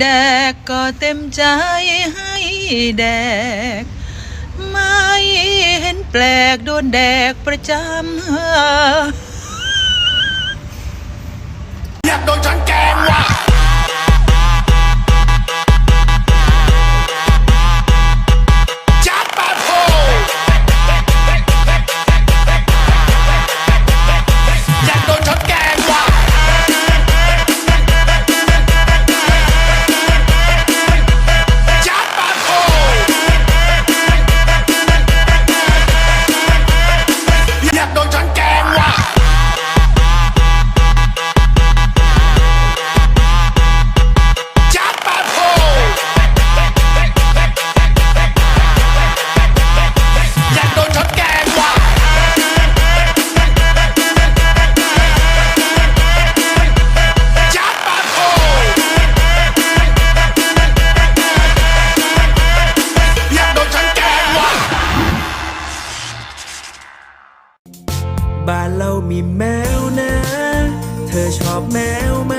แดกก็เต็มใจให้แดก ไม่เห็นแปลกโดนแดกประจำ เรามีแมวนะ เธอชอบแมวไหม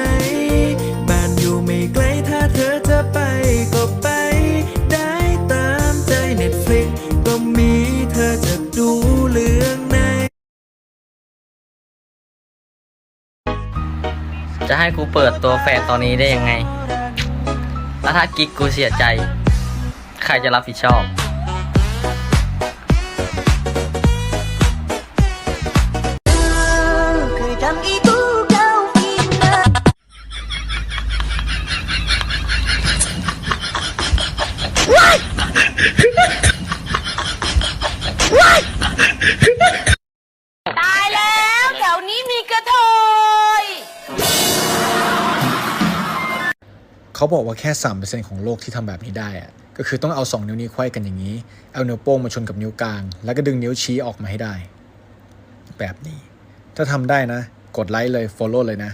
บ้านอยู่ไม่ไกลถ้าเธอจะไปก็ไป ได้ตามใจเน็ตฟลิกก็มีเธอจะดูเรื่องไหน จะให้กูเปิดตัวแฟนตอนนี้ได้ยังไง แล้วถ้ากิ๊กกูเสียใจ ใครจะรับผิดชอบ ตายแล้วแถวนี้มีกระเทย เขาบอกว่าแค่ 3%ของโลกที่ทำแบบนี้ได้อะก็คือต้องเอา 2 นิ้วนี้ไขว้กันอย่างนี้ เอานิ้วโป้งมาชนกับนิ้วกลาง แล้วก็ดึงนิ้วชี้ออกมาให้ได้ แบบนี้ ถ้าทำได้นะ กดไลค์เลย follow เลยนะ